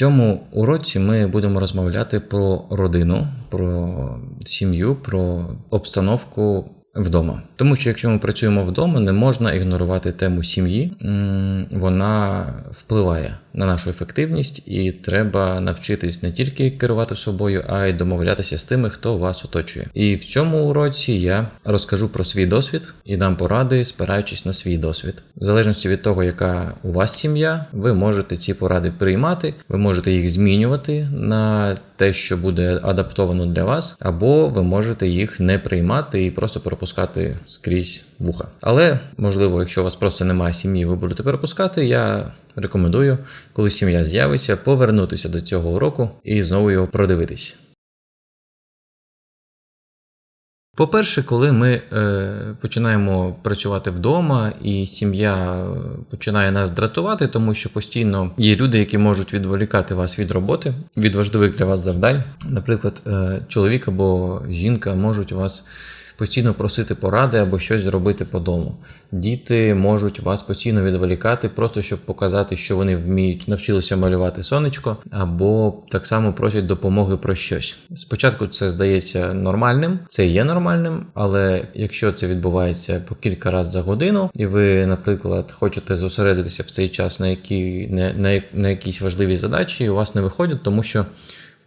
цьому уроці ми будемо розмовляти про родину, про сім'ю, про обстановку вдома. Тому що якщо ми працюємо вдома, не можна ігнорувати тему сім'ї. Вона впливає на нашу ефективність, і треба навчитись не тільки керувати собою, а й домовлятися з тими, хто вас оточує. І в цьому уроці я розкажу про свій досвід і дам поради, спираючись на свій досвід. В залежності від того, яка у вас сім'я, ви можете ці поради приймати, ви можете їх змінювати на те, що буде адаптовано для вас, або ви можете їх не приймати і просто пропускати скрізь вуха. Але можливо, якщо у вас просто немає сім'ї, ви будете перепускати. Я рекомендую, коли сім'я з'явиться, повернутися до цього уроку і знову його продивитись. По-перше, коли ми е, починаємо працювати вдома, і сім'я починає нас дратувати, тому що постійно є люди, які можуть відволікати вас від роботи, від важливих для вас завдань. Наприклад, е, чоловік або жінка можуть вас постійно просити поради або щось зробити по дому. Діти можуть вас постійно відволікати, просто щоб показати, що вони вміють навчилися малювати сонечко, або так само просять допомоги про щось. Спочатку це здається нормальним, це є нормальним, але якщо це відбувається по кілька разів за годину, і ви, наприклад, хочете зосередитися в цей час на які на, на, на якісь важливі задачі, у вас не виходять, тому що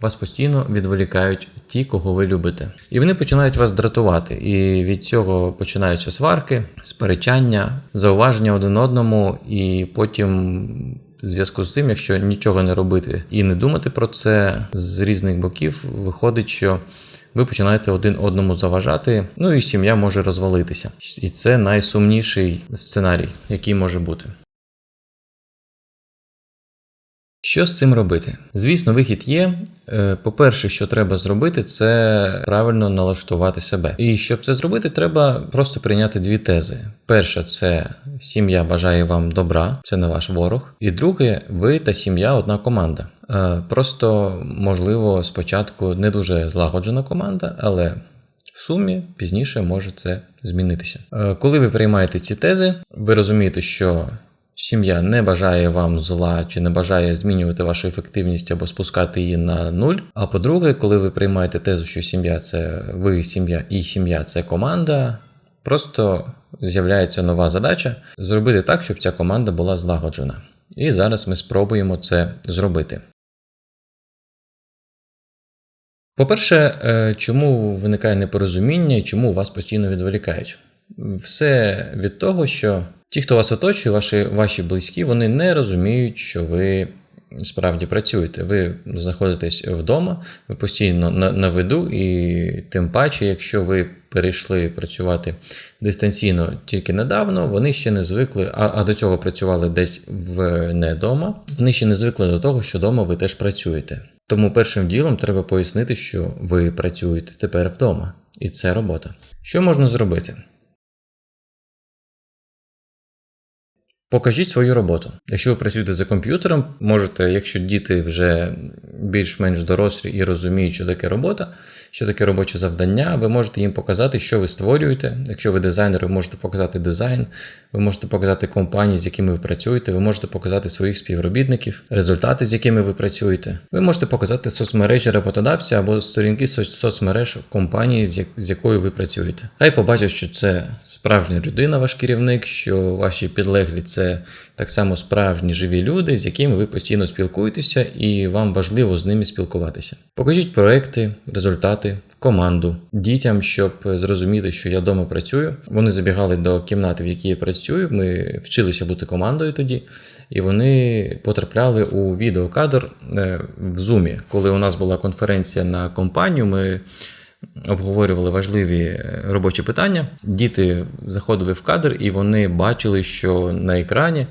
вас постійно відволікають ті, кого ви любите. І вони починають вас дратувати. І від цього починаються сварки, сперечання, зауваження один одному, і потім. В зв'язку з цим, якщо нічого не робити і не думати про це з різних боків, виходить, що ви починаєте один одному заважати, ну і сім'я може розвалитися. І це найсумніший сценарій, який може бути. Що з цим робити? Звісно, вихід є. Е, По-перше, що треба зробити, це правильно налаштувати себе. І щоб це зробити, треба просто прийняти дві тези. Перша це сім'я бажає вам добра, це не ваш ворог. І друге, ви та сім'я одна команда. Е, Просто, можливо, спочатку не дуже злагоджена команда, але в сумі пізніше може це змінитися. Е, Коли ви приймаєте ці тези, ви розумієте, що сім'я не бажає вам зла чи не бажає змінювати вашу ефективність або спускати її на нуль. А по-друге, коли ви приймаєте тезу, що сім'я це ви, сім'я і сім'я це команда, просто з'являється нова задача зробити так, щоб ця команда була злагоджена. І зараз ми спробуємо це зробити. По-перше, е, чому виникає непорозуміння і чому вас постійно відволікають? Все від того, що ті, хто вас оточує, ваші, ваші близькі, вони не розуміють, що ви справді працюєте. Ви знаходитесь вдома, ви постійно на, на виду, і тим паче, якщо ви перейшли працювати дистанційно тільки недавно, вони ще не звикли, а, а до цього працювали десь в не дома, вони ще не звикли до того, що вдома ви теж працюєте. Тому першим ділом треба пояснити, що ви працюєте тепер вдома, і це робота. Що можна зробити? Покажіть свою роботу. Якщо ви працюєте за комп'ютером, можете, якщо діти вже більш-менш дорослі і розуміють, що таке робота, що таке робоче завдання, ви можете їм показати, що ви створюєте. Якщо ви дизайнер, ви можете показати дизайн, ви можете показати компанії, з якими ви працюєте, ви можете показати своїх співробітників, результати, з якими ви працюєте. Ви можете показати соцмережі роботодавця або сторінки соцмереж компанії, з, з якою ви працюєте. Хай побачать, що це справжня людина, ваш керівник, що ваші підлеглі це так само справжні живі люди, з якими ви постійно спілкуєтеся, і вам важливо з ними спілкуватися. Покажіть проекти, результати, команду дітям, щоб зрозуміти, що я вдома працюю. Вони забігали до кімнати, в якій я працюю. Ми вчилися бути командою тоді, і вони потрапляли у відеокадр е, в Zoom. Коли у нас була конференція на компанію, ми. Обговорювали важливі робочі питання. Діти заходили в кадр, і вони бачили, що на екрані е,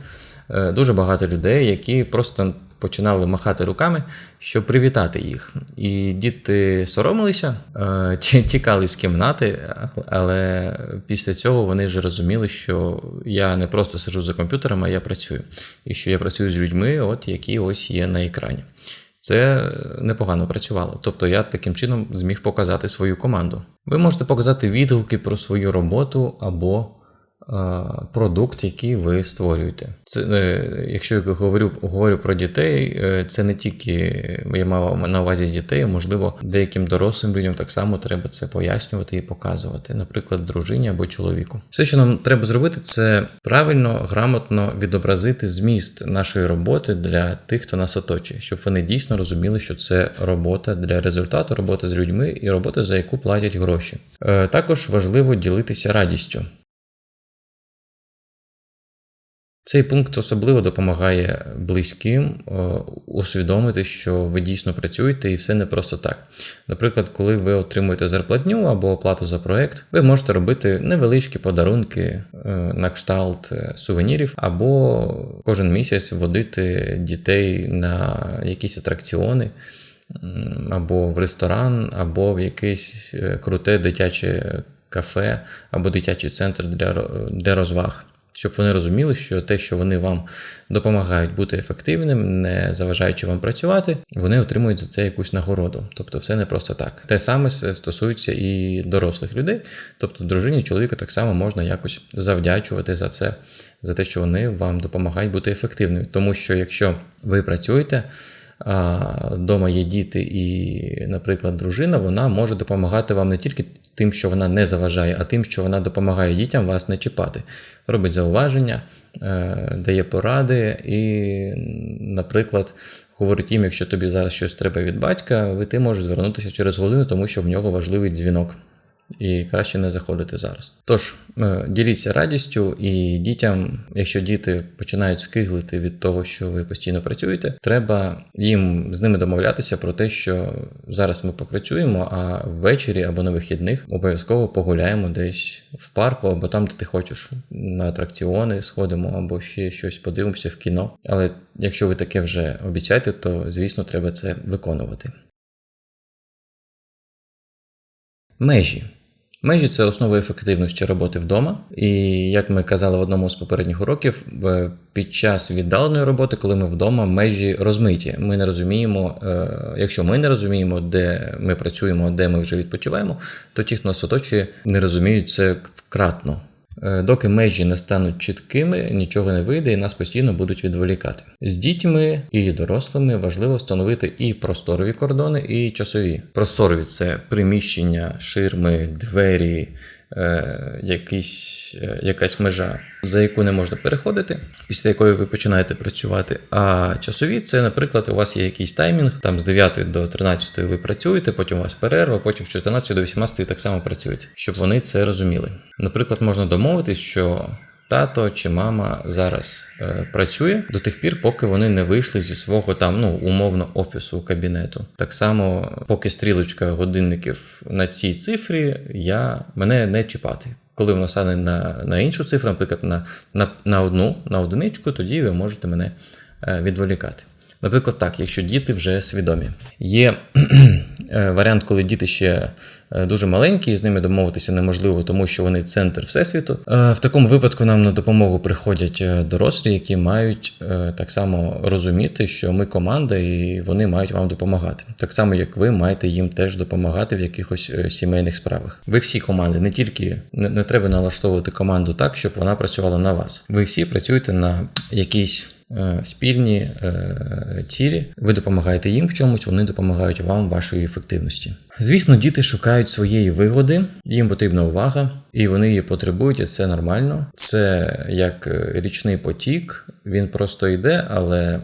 дуже багато людей, які просто починали махати руками, щоб привітати їх. І діти соромилися, е, тікали з кімнати, але після цього вони вже розуміли, що я не просто сиджу за комп'ютером, а я працюю. І що я працюю з людьми, от які ось є на екрані. Це непогано працювало. Тобто я таким чином зміг показати свою команду. Ви можете показати відгуки про свою роботу або продукт, який ви створюєте. Це, е, Якщо я говорю говорю про дітей, е, це не тільки я мав на увазі дітей, можливо, деяким дорослим людям так само треба це пояснювати і показувати, наприклад, дружині або чоловіку. Все, що нам треба зробити, це правильно, грамотно відобразити зміст нашої роботи для тих, хто нас оточує, щоб вони дійсно розуміли, що це робота для результату, робота з людьми і робота, за яку платять гроші. Е, також важливо ділитися радістю. Цей пункт особливо допомагає близьким е, усвідомити, що ви дійсно працюєте і все не просто так. Наприклад, коли ви отримуєте зарплатню або оплату за проект, ви можете робити невеличкі подарунки е, на кшталт е, сувенірів, або кожен місяць водити дітей на якісь атракціони. Або в ресторан, або в якесь круте дитяче кафе, або дитячий центр для для розваг щоб вони розуміли, що те, що вони вам допомагають бути ефективним, не заважаючи вам працювати, вони отримують за це якусь нагороду. Тобто, все не просто так. Те саме стосується і дорослих людей. Тобто, дружині чоловіка так само можна якось завдячувати за це, за те, що вони вам допомагають бути ефективними. Тому що якщо ви працюєте а вдома є діти і, наприклад, дружина, вона може допомагати вам не тільки тим, що вона не заважає, а тим, що вона допомагає дітям вас не чіпати. Робить зауваження, е, дає поради і, наприклад, говорить їм, якщо тобі зараз щось треба від батька, ви ти можеш звернутися через годину, тому що в нього важливий дзвінок і краще не заходити зараз. Тож е, діліться радістю і дітям, якщо діти починають скиглити від того, що ви постійно працюєте, треба їм з ними домовлятися про те, що зараз ми попрацюємо, а ввечері або на вихідних обов'язково погуляємо десь в парку, або там, де ти хочеш, на атракціони сходимо, або ще щось подивимося в кіно. Але якщо ви таке вже обіцяєте, то звісно треба це виконувати. Межі. Межі це основа ефективності роботи вдома. І як ми казали в одному з попередніх уроків, під час віддаленої роботи, коли ми вдома, межі розмиті. Ми не розуміємо, е, якщо ми не розуміємо, де ми працюємо, де ми вже відпочиваємо, то ті, хто нас оточує, не розуміють це вкратно. Е, доки межі не стануть чіткими, нічого не вийде і нас постійно будуть відволікати. З дітьми і дорослими важливо встановити і просторові кордони, і часові. Просторові це приміщення, ширми, двері, е, якийсь, е, якась межа, за яку не можна переходити, після якої ви починаєте працювати. А часові це, наприклад, у вас є якийсь таймінг, там з 9 до 13 ви працюєте, потім у вас перерва, потім з 14 до 18 так само працюєте, щоб вони це розуміли. Наприклад, можна домовитись, що тато чи мама зараз е, працює до тих пір, поки вони не вийшли зі свого там ну умовно офісу кабінету. Так само, поки стрілочка годинників на цій цифрі, я мене не чіпати. Коли воно стане на на іншу цифру, наприклад, на на, на одну на одиничку, тоді ви можете мене е, відволікати. Наприклад, так, якщо діти вже свідомі. Є е, варіант, коли діти ще дуже маленькі, і з ними домовитися неможливо, тому що вони центр всесвіту. Е, в такому випадку нам на допомогу приходять дорослі, які мають так само розуміти, що ми команда, і вони мають вам допомагати. Так само, як ви маєте їм теж допомагати в якихось сімейних справах. Ви всі команди, не тільки не, не треба налаштовувати команду так, щоб вона працювала на вас. Ви всі працюєте на якійсь. Е, спільні е, цілі. Ви допомагаєте їм в чомусь, вони допомагають вам вашої ефективності. Звісно, діти шукають своєї вигоди, їм потрібна увага, і вони її потребують, і це нормально. Це як е, річний потік, він просто йде, але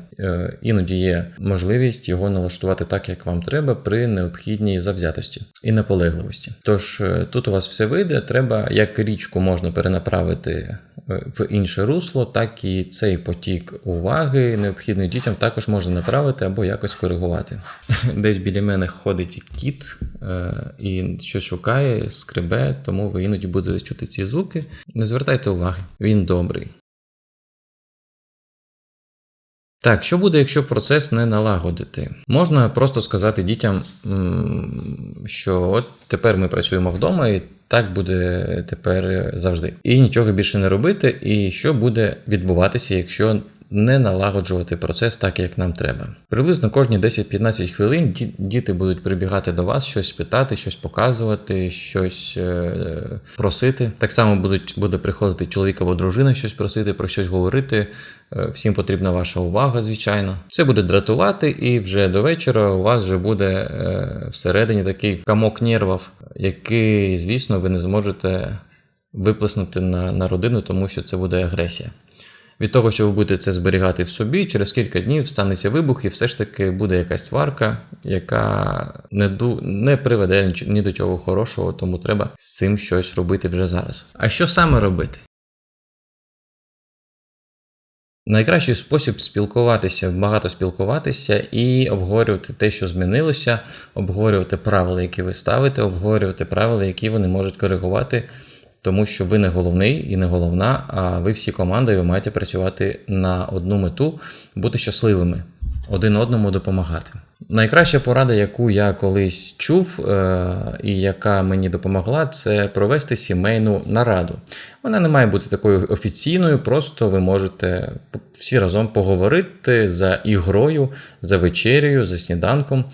іноді є можливість його налаштувати так, як вам треба, при необхідній завзятості і наполегливості. Тож тут у вас все вийде, треба як річку можна перенаправити в інше русло, так і цей потік уваги необхідний дітям також можна направити або якось коригувати. Десь біля мене ходить кіт е, і щось шукає, скребе, тому ви іноді будете чути ці звуки. Не звертайте уваги, він добрий. Так, що буде, якщо процес не налагодити? Можна просто сказати дітям, що от тепер ми працюємо вдома, і так буде тепер завжди. І нічого більше не робити. І що буде відбуватися, якщо не налагоджувати процес так, як нам треба. Приблизно кожні 10-15 хвилин діти будуть прибігати до вас, щось питати, щось показувати, щось е, просити. Так само будуть буде приходити чоловік або дружина, щось просити, про щось говорити. Е, Всім потрібна ваша увага, звичайно. Це буде дратувати, і вже до вечора у вас вже буде е, всередині такий камок нервів, який, звісно, ви не зможете виплеснути на, на родину, тому що це буде агресія. Від того, що ви будете це зберігати в собі, через кілька днів станеться вибух, і все ж таки буде якась сварка, яка не, ду... не приведе ні до чого хорошого, тому треба з цим щось робити вже зараз. А що саме робити? Найкращий спосіб спілкуватися, багато спілкуватися і обговорювати те, що змінилося, обговорювати правила, які ви ставите, обговорювати правила, які вони можуть коригувати, тому що ви не головний і не головна, а ви всі команда, маєте працювати на одну мету, бути щасливими, один одному допомагати. Найкраща порада, яку я колись чув е, і яка мені допомогла, це провести сімейну нараду. Вона не має бути такою офіційною, просто ви можете всі разом поговорити за ігрою, за вечерею, за сніданком.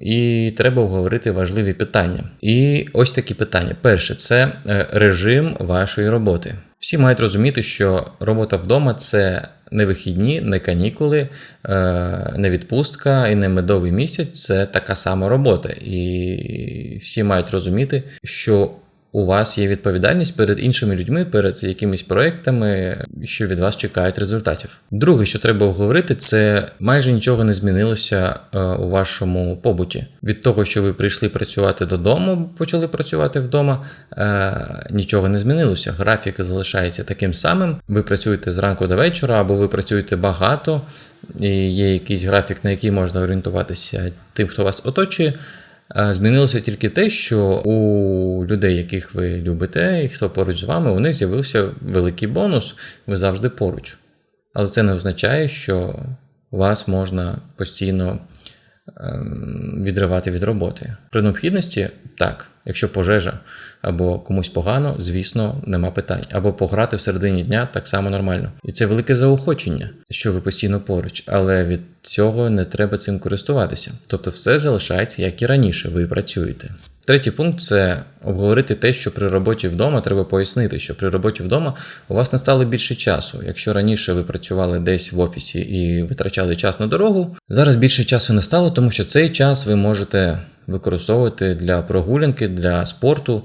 І треба обговорити важливі питання. І ось такі питання. Перше, це е, режим вашої роботи. Всі мають розуміти, що робота вдома це не вихідні, не канікули, е, не відпустка і не медовий місяць. Це така сама робота. І всі мають розуміти, що у вас є відповідальність перед іншими людьми, перед якимись проектами, що від вас чекають результатів. Друге, що треба обговорити, це майже нічого не змінилося е, у вашому побуті. Від того, що ви прийшли працювати додому, почали працювати вдома, е, нічого не змінилося. Графік залишається таким самим. Ви працюєте зранку до вечора, або ви працюєте багато, і є якийсь графік, на який можна орієнтуватися тим, хто вас оточує. Е, Змінилося тільки те, що у людей, яких ви любите, і хто поруч з вами, у них з'явився великий бонус, ви завжди поруч. Але це не означає, що вас можна постійно ем, відривати від роботи. При необхідності так, якщо пожежа або комусь погано, звісно, нема питань. Або пограти в середині дня так само нормально. І це велике заохочення, що ви постійно поруч, але від цього не треба цим користуватися. Тобто все залишається як і раніше, ви працюєте. Третій пункт це обговорити те, що при роботі вдома треба пояснити, що при роботі вдома у вас не стало більше часу. Якщо раніше ви працювали десь в офісі і витрачали час на дорогу, зараз більше часу не стало, тому що цей час ви можете використовувати для прогулянки, для спорту,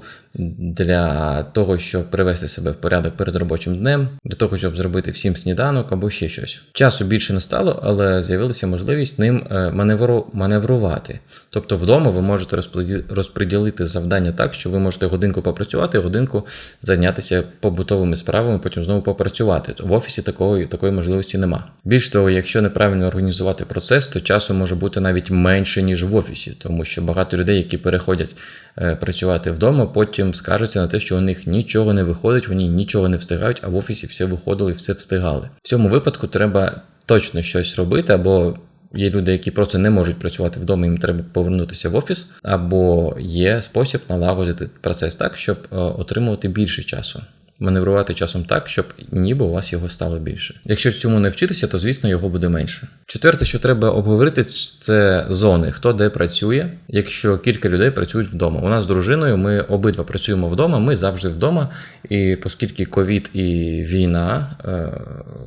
для того, щоб привести себе в порядок перед робочим днем, для того, щоб зробити всім сніданок або ще щось. Часу більше не стало, але з'явилася можливість ним е, маневру, маневрувати. Тобто вдома ви можете розподі- розподілити завдання так, що ви можете годинку попрацювати, годинку зайнятися побутовими справами, потім знову попрацювати. В офісі такої, такої можливості нема. Більш того, якщо неправильно організувати процес, то часу може бути навіть менше, ніж в офісі, тому що багато людей, які переходять е, працювати вдома, потім скаржаться на те, що у них нічого не виходить, вони нічого не встигають, а в офісі все виходило і все встигали. В цьому випадку треба точно щось робити, або є люди, які просто не можуть працювати вдома, їм треба повернутися в офіс, або є спосіб налагодити процес так, щоб е, отримувати більше часу. Маневрувати часом так, щоб ніби у вас його стало більше. Якщо цьому не вчитися, то звісно його буде менше. Четверте, що треба обговорити, це зони, хто де працює, якщо кілька людей працюють вдома. У нас з дружиною ми обидва працюємо вдома, ми завжди вдома. І оскільки ковід і війна, е,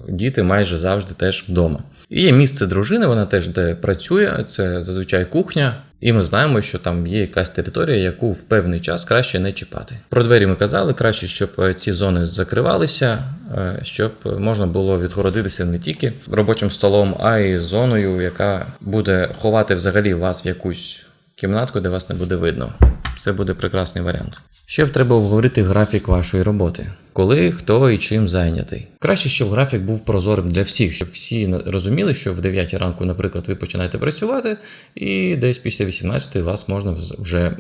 діти майже завжди теж вдома. І є місце дружини, вона теж де працює, це зазвичай кухня. І ми знаємо, що там є якась територія, яку в певний час краще не чіпати. Про двері ми казали, краще, щоб е, ці зони закривалися, е, щоб можна було відгородитися не тільки робочим столом, а й зоною, яка буде ховати взагалі вас в якусь кімнатку, де вас не буде видно. Це буде прекрасний варіант. Ще б треба обговорити графік вашої роботи. Коли, хто і чим зайнятий. Краще, щоб графік був прозорим для всіх, щоб всі розуміли, що в 9 ранку, наприклад, ви починаєте працювати, і десь після 18 вас можна вже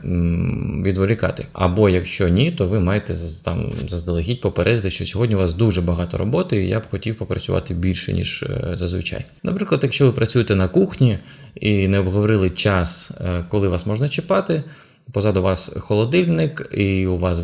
відволікати. Або якщо ні, то ви маєте там заздалегідь попередити, що сьогодні у вас дуже багато роботи, і я б хотів попрацювати більше, ніж е, зазвичай. Наприклад, якщо ви працюєте на кухні і не обговорили час, е, коли вас можна чіпати, позаду вас холодильник, і у вас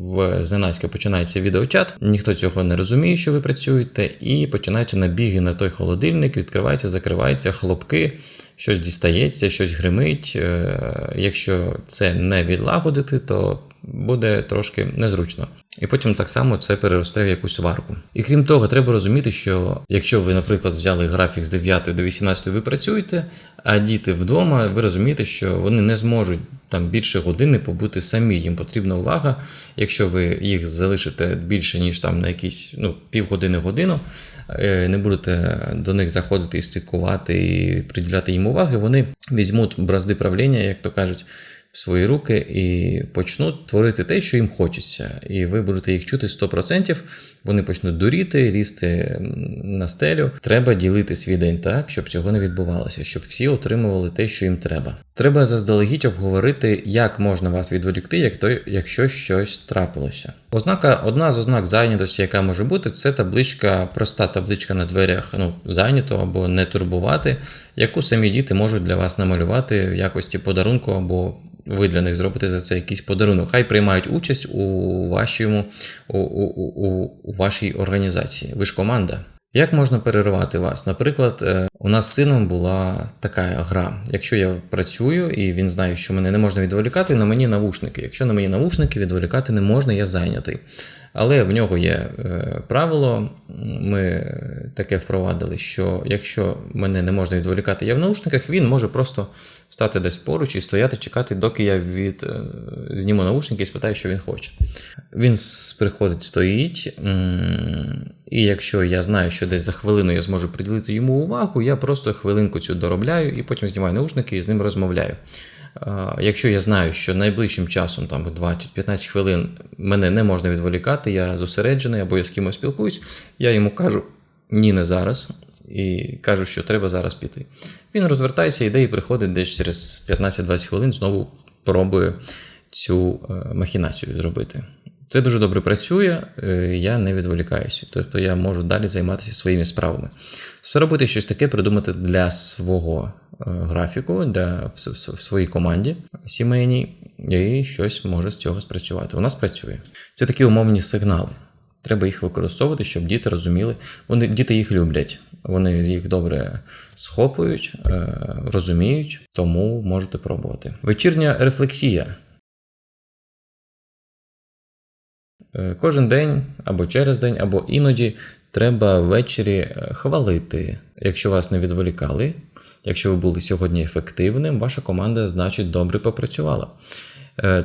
в зненацька починається відеочат, ніхто цього не розуміє, що ви працюєте, і починаються набіги на той холодильник, відкривається, закривається, хлопки, щось дістається, щось гримить. Е, Якщо це не відлагодити, то буде трошки незручно. І потім так само це переросте в якусь сварку. І крім того, треба розуміти, що якщо ви, наприклад, взяли графік з 9 до 18 ви працюєте, а діти вдома, ви розумієте, що вони не зможуть там більше години побути самі. Їм потрібна увага. Якщо ви їх залишите більше, ніж там на якісь ну, півгодини годину, е, не будете до них заходити і слідкувати і приділяти їм уваги, вони візьмуть бразди правління, як то кажуть в свої руки і почнуть творити те, що їм хочеться. І ви будете їх чути 100%, вони почнуть дуріти, лізти на стелю. Треба ділити свій день так, щоб цього не відбувалося, щоб всі отримували те, що їм треба. Треба заздалегідь обговорити, як можна вас відволікти, як то, якщо щось трапилося. Ознака, одна з ознак зайнятості, яка може бути, це табличка, проста табличка на дверях ну, зайнято або не турбувати, яку самі діти можуть для вас намалювати в якості подарунку або ви для них зробите за це якийсь подарунок. Хай приймають участь у вашому, у, у, у, у вашій організації. Ви ж команда. Як можна перервати вас? Наприклад, е, у нас з сином була така гра. Якщо я працюю і він знає, що мене не можна відволікати, на мені навушники. Якщо на мені навушники відволікати не можна, я зайнятий. Але в нього є е, правило, ми таке впровадили, що якщо мене не можна відволікати, я в наушниках, він може просто стати десь поруч і стояти, чекати, доки я від е, зніму наушники і спитаю, що він хоче. Він приходить, стоїть, і якщо я знаю, що десь за хвилину я зможу приділити йому увагу, я просто хвилинку цю доробляю і потім знімаю наушники і з ним розмовляю. Якщо я знаю, що найближчим часом, там 20-15 хвилин, мене не можна відволікати, я зосереджений або я з кимось спілкуюсь, я йому кажу ні, не зараз, і кажу, що треба зараз піти. Він розвертається, йде і приходить десь через 15-20 хвилин, знову пробує цю е, махінацію зробити. Це дуже добре працює, е, я не відволікаюся. Тобто я можу далі займатися своїми справами. Спробуйте щось таке придумати для свого е, графіку, для в своїй команді сімейній, і щось може з цього спрацювати. У нас працює. Це такі умовні сигнали. Треба їх використовувати, щоб діти розуміли. Вони діти їх люблять. Вони їх добре схопують, е, розуміють, тому можете пробувати. Вечірня рефлексія. Кожен день або через день, або іноді треба ввечері е, хвалити. Якщо вас не відволікали, якщо ви були сьогодні ефективним, ваша команда, значить, добре попрацювала.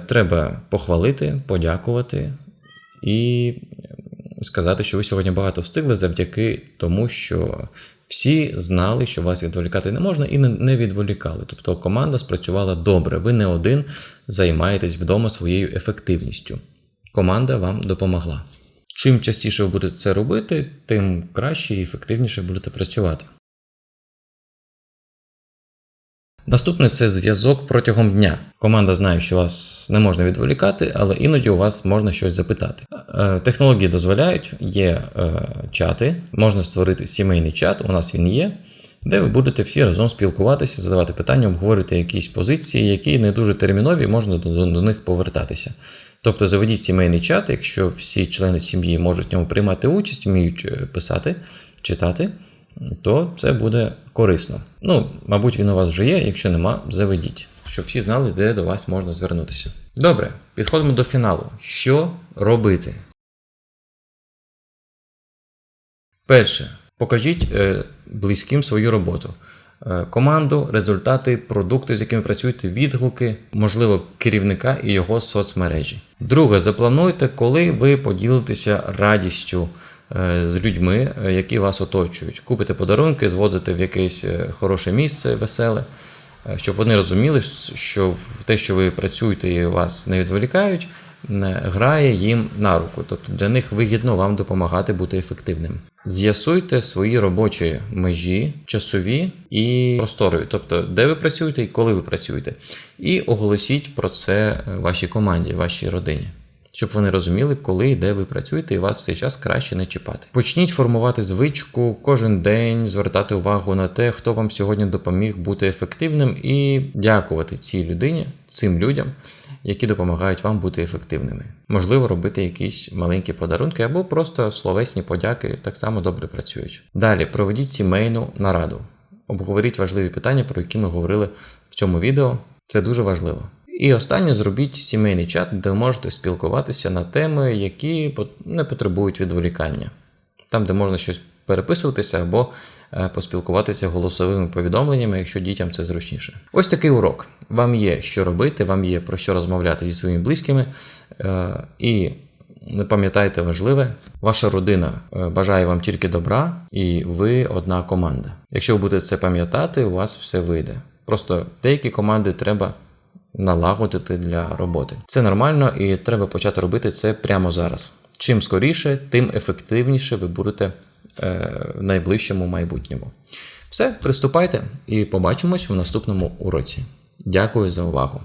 Треба похвалити, подякувати і сказати, що ви сьогодні багато встигли завдяки тому, що всі знали, що вас відволікати не можна, і не відволікали. Тобто команда спрацювала добре. Ви не один займаєтесь вдома своєю ефективністю. Команда вам допомогла. Чим частіше ви будете це робити, тим краще і ефективніше будете працювати. Наступне це зв'язок протягом дня. Команда знає, що вас не можна відволікати, але іноді у вас можна щось запитати. Е, технології дозволяють, є е, чати, можна створити сімейний чат, у нас він є, де ви будете всі разом спілкуватися, задавати питання, обговорювати якісь позиції, які не дуже термінові, можна до, них повертатися. Тобто заведіть сімейний чат, якщо всі члени сім'ї можуть в ньому приймати участь, вміють е, писати, читати то це буде корисно. Ну, мабуть, він у вас вже є, якщо нема, заведіть, щоб всі знали, де до вас можна звернутися. Добре, підходимо до фіналу. Що робити? Перше. Покажіть е, близьким свою роботу. Е, команду, результати, продукти, з якими працюєте, відгуки, можливо, керівника і його соцмережі. Друге, заплануйте, коли ви поділитеся радістю Е, з людьми, е, які вас оточують. Купите подарунки, зводите в якесь хороше місце, веселе, щоб вони розуміли, що те, що ви працюєте і вас не відволікають, грає їм на руку. Тобто для них вигідно вам допомагати бути ефективним. З'ясуйте свої робочі межі, часові і просторові, тобто де ви працюєте і коли ви працюєте. І оголосіть про це вашій команді, вашій родині щоб вони розуміли, коли і де ви працюєте, і вас в цей час краще не чіпати. Почніть формувати звичку кожен день, звертати увагу на те, хто вам сьогодні допоміг бути ефективним, і дякувати цій людині, цим людям, які допомагають вам бути ефективними. Можливо, робити якісь маленькі подарунки або просто словесні подяки так само добре працюють. Далі проведіть сімейну нараду. Обговоріть важливі питання, про які ми говорили в цьому відео. Це дуже важливо. І останнє зробіть сімейний чат, де ви можете спілкуватися на теми, які не потребують відволікання. Там, де можна щось переписуватися або е, поспілкуватися голосовими повідомленнями, якщо дітям це зручніше. Ось такий урок. Вам є що робити, вам є про що розмовляти зі своїми близькими. Е, І не пам'ятайте важливе, ваша родина е, бажає вам тільки добра, і ви одна команда. Якщо ви будете це пам'ятати, у вас все вийде. Просто деякі команди треба налагодити для роботи. Це нормально і треба почати робити це прямо зараз. Чим скоріше, тим ефективніше ви будете е, в найближчому майбутньому. Все, приступайте і побачимось в наступному уроці. Дякую за увагу!